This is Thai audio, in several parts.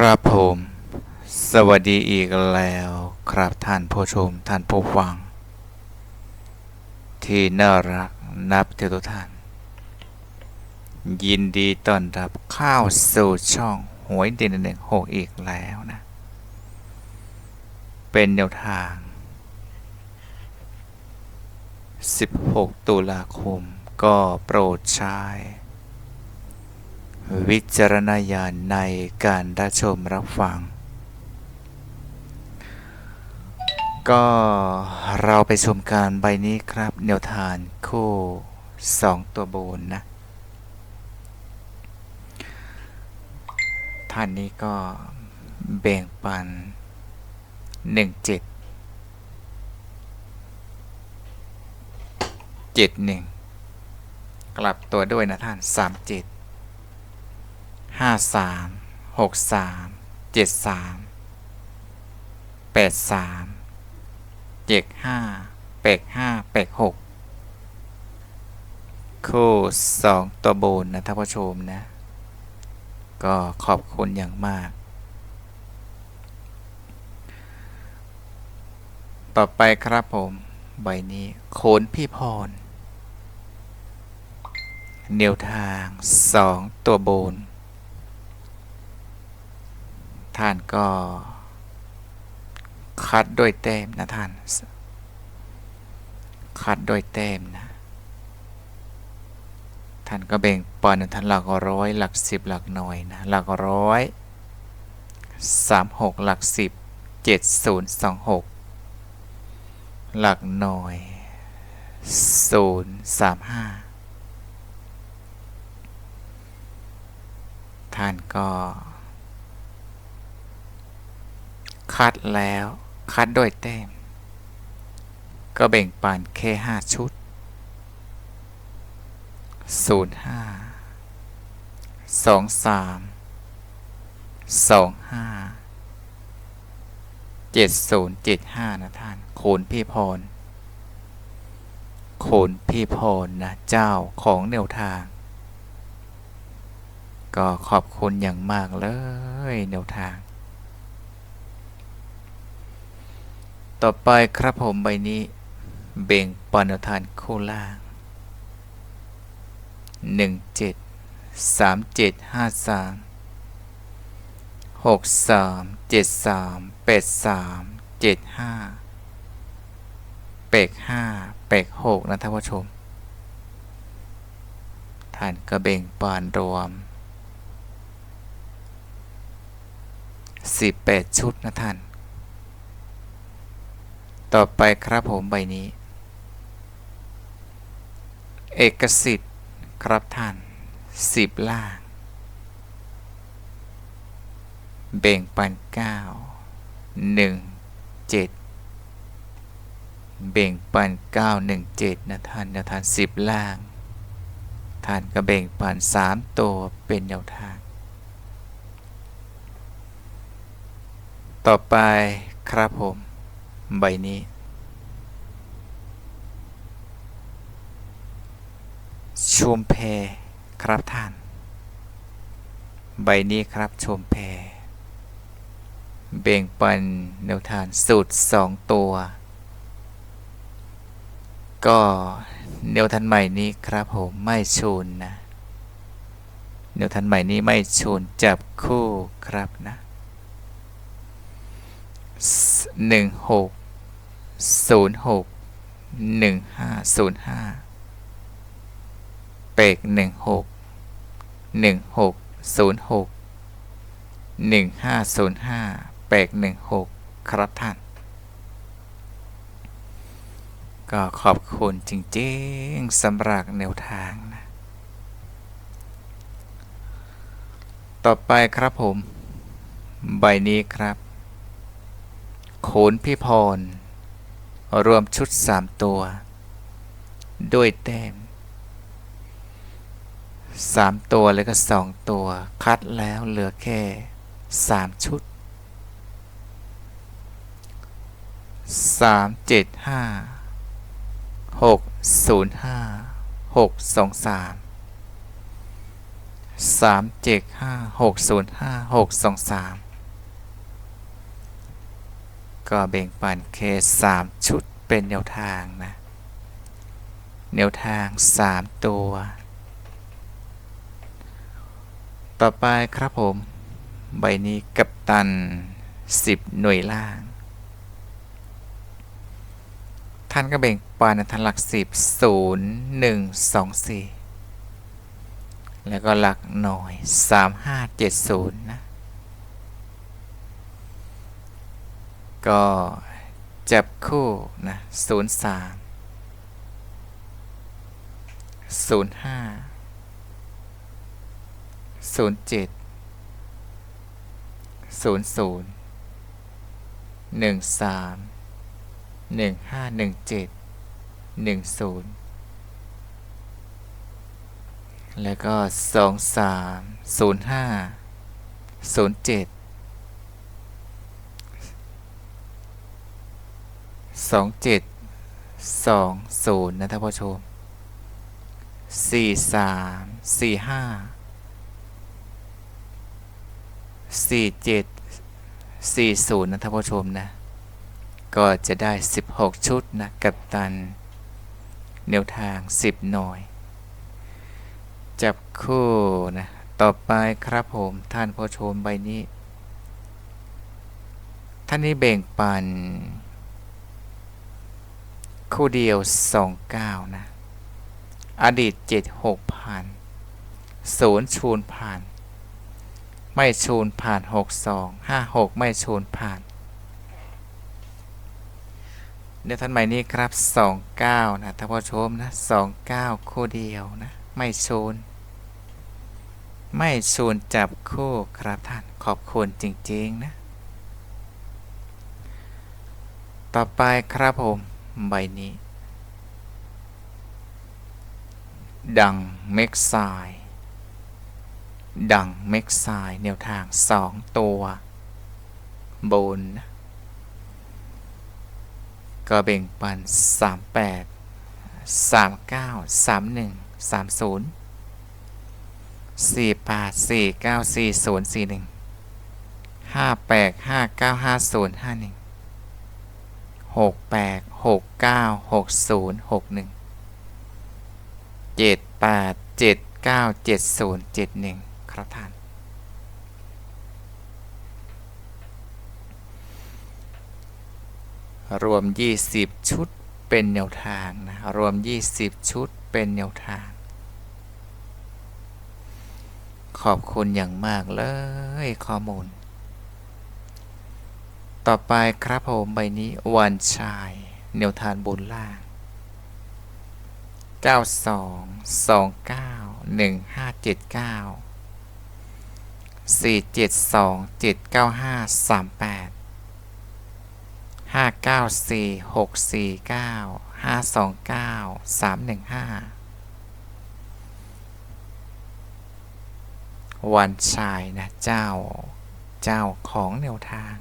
ครับผม สวัสดีอีกแล้วครับท่านผู้ชมท่านผู้ฟัง ที่น่ารักนับถือทุกท่าน ยินดีต้อนรับเข้าวสู่ช่องหวยเด่นหนึ่งหกอีกแล้วนะ เป็นแนวทาง 16 ตุลาคมก็โปรดใช้ วิจารณญาณในการรับชมรับฟัง ก็เราไปชมการใบนี้ครับแนวทานคู่สองตัวบนนะ ท่านนี้ก็แบ่งปันหนึ่งเจ็ดเจ็ดหนึ่งกลับตัวด้วยนะท่านสามเจ็ด ห้าสามหกสามเจ็ดสามแปดสามเจ็ดห้าแปดห้าแปดหกคู่สองตัวบนนะท่านผู้ชมนะ ก็ขอบคุณอย่างมาก ต่อไปครับผม ใบนี้โขนพี่พรแนวทางสองตัวโบน ท่านก็ คัดด้วยแต้มนะท่าน คัดด้วยแต้มนะ ท่านก็แบ่งปันท่านหลักร้อยหลักสิบหลักหน่วยนะหลักร้อยสามหกหลักสิบเจ็ดศูนย์สองหกหลักหน่วยศูนย์สามห้าท่านก็ คัดแล้ว คัดด้วยแต้ม ก็แบ่งปันแค่ห้าชุดศูนย์ห้าสองสามสองห้าเจ็ดศูนย์เจ็ดห้านะท่านโขนพี่พรโขนพี่พรนะเจ้าของแนวทาง ก็ขอบคุณอย่างมากเลยแนวทาง ต่อไปครับผมใบนี้ เบ่งปันทานคู่ล่างหนึ่งเจ็ดสามเจ็ดห้าสามหกสามเจ็ดสามแปดสามเจ็ดห้าแปดห้าแปดหกนะท่านผู้ชมทานกระเบ่งปานรวมสิบแปดชุดนะท่าน ต่อไปครับผมใบนี้ เอกสิทธิ์ครับท่านสิบล่าง เบ่งปันเก้าหนึ่งเจ็ดเบ่งปันเก้าหนึ่งเจ็ดนะท่านนะท่านสิบล่าง ท่านก็เบ่งปันสามตัวเป็นแนวทาง ต่อไปครับผม ใบนี้ ชมเพครับท่าน ใบนี้ครับชมเพเบ่งปันแนวทานสูตรสองตัว ก็แนวทันใหม่นี้ครับผมไม่ชูนนะแนวทันใหม่นี้ไม่ชูนจับคู่ครับนะ หนึ่งหกศูนย์หกหนึ่งห้าศูนย์ห้าเปกหนึ่งหกหนึ่งหกศูนย์หกหนึ่งห้าศูนย์ห้าเปกหนึ่งหกครับท่าน ก็ขอบคุณจริงๆสำหรับแนวทางนะ ต่อไปครับผม ใบนี้ครับ โขนพี่พรรวมชุดสามตัว ด้วยแต้มสามตัวแล้วก็สองตัว คัดแล้วเหลือแค่สามชุดสามเจ็ดห้าหกศูนย์ห้าหกสองสามสามเจ็ดห้าหกศูนย์ห้าหกสองสาม ก็แบ่งปันแค่สามชุดเป็นแนวทางนะ แนวทางสามตัว ต่อไปครับผม ใบนี้กับตันสิบหน่วยล่าง ท่านก็แบ่งปันในทันหลักสิบศูนย์หนึ่งสองสี่แล้วก็หลักหน่อยสามห้าเจ็ดศูนย์นะ ก็จับคู่นะศูนย์สามศูนย์ห้าศูนย์เจ็ดศูนย์ศูนย์หนึ่งสามหนึ่งห้าหนึ่งเจ็ดหนึ่งศูนย์แล้วก็สองสามศูนย์ห้าศูนย์เจ็ด สองเจ็ดสองศูนย์นะท่านผู้ชมสี่สามสี่ห้าสี่เจ็ดสี่ศูนย์นะท่านผู้ชมนะ ก็จะได้ 16 ชุดนะ กับตันแนวทาง 10 หน่อยจับคู่นะ ต่อไปครับผมท่านผู้ชมใบนี้ ท่านนี้แบ่งปัน คู่เดียว 29 นะ อดีต 7 6พันศูนย์ชูนผ่าน ไม่ชูนผ่าน 62 56 ไม่ชูนผ่านเดี๋ยวท่านใหม่นี้ครับ 29 นะท่านผู้ชมนะ 29 คู่เดียวนะ ไม่ชูน ไม่ชูนจับคู่ครับท่าน ขอบคุณจริง ๆ นะ ต่อไปครับผม ใบนี้ ดังเม็กไซดังเม็กไซแนวทาง2ตัวบนนะก็แบ่งปัน 38 39 31 30 48 49 40 41 58 59 50 51 68 69 60 61 78 79 70 71 ครับท่าน รวม 20 ชุดเป็นแนวทางนะ รวม 20 ชุดเป็นแนวทาง ขอบคุณอย่างมากเลยข้อมูล ต่อไปครับผมใบนี้วันชายแนวทางบนล่าง 92 29 1579 472 795 38ห้าเก้าสี่หกสี่เก้าห้าสองเก้าสามหนึ่งห้าวันชายนะเจ้า เจ้าของแนวทาง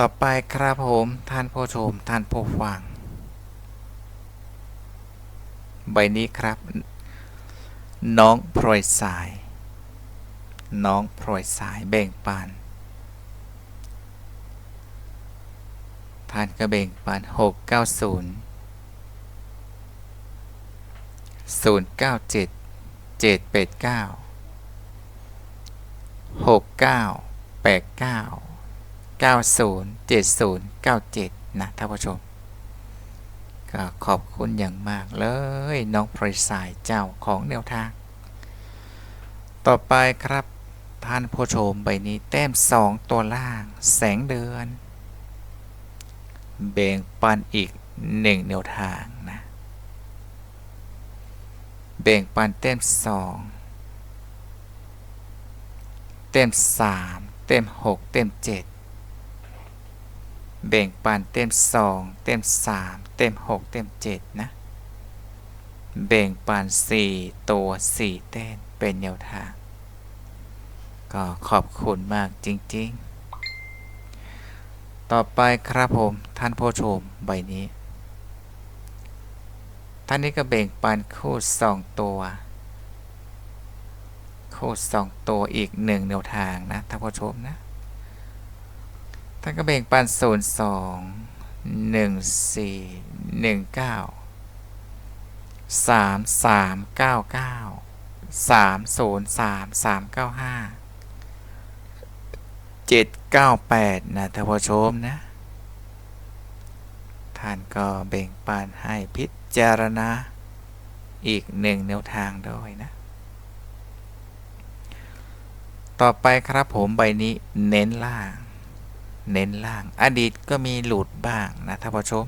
ต่อไปครับผมท่านผู้ชมท่านผู้ฟัง ใบนี้ครับ น้องพลอยสาย น้องพลอยสายแบ่งปันท่านก็แบ่งปัน690 097 789 69 907097 นะท่านผู้ชม ก็ขอบคุณอย่างมากเลยน้องพลอยสายเจ้าของแนวทาง ต่อไปครับท่านผู้ชมใบนี้แต้ม 2 ตัวล่าง แสงเดือนแบ่งปันอีก 1 แนวทางนะแบ่งปันแต้ม2แต้ม3 เต็ม 6 เต็ม 7 แบ่งปันเต็ม 2 เต็ม 3 เต็ม 6 เต็ม 7 นะ แบ่งปัน 4 ตัว 4 เต้นเป็นแนวทาง ก็ขอบคุณมากจริง ๆ ต่อไปครับผมท่านผู้ชมใบนี้ ท่านนี้ก็แบ่งปันคู่ 2 ตัว คู่สองตัวอีกหนึ่งแนวทางนะท่านผู้ชมนะ ท่านก็แบ่งปันศูนย์สองหนึ่งสี่หนึ่งเก้าสามสามเก้าเก้าสามศูนย์สามสามเก้าห้าเจ็ดเก้าแปดนะท่านผู้ชมนะ ท่านก็แบ่งปันให้พิจารณาอีกหนึ่งแนวทางด้วยนะ ต่อไปครับผมใบนี้เน้นล่าง เน้นล่าง อดีตก็มีหลุดบ้างนะท่านผู้ชม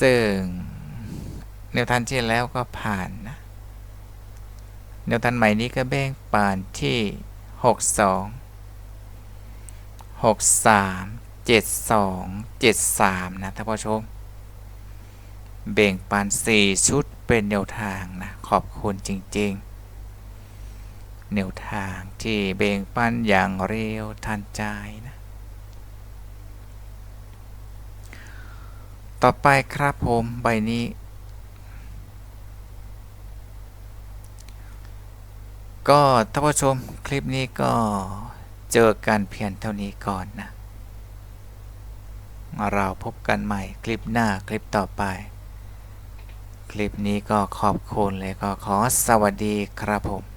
ซึ่งแนวทางที่แล้วก็ผ่านนะแนวทางใหม่นี้ก็แบ่งปานที่ 62 63 72 73 นะท่านผู้ชมแบ่งปัน4 ชุดเป็นแนวทางนะ ขอบคุณจริง ๆ แนวทางที่แบ่งปันอย่างเร็วทันใจนะ ต่อไปครับผมใบนี้ ก็ท่านผู้ชมคลิปนี้ก็เจอกันเพียงเท่านี้ก่อนนะ เราพบกันใหม่คลิปหน้าคลิปต่อไป คลิปนี้ก็ขอบคุณเลยก็ขอสวัสดีครับผม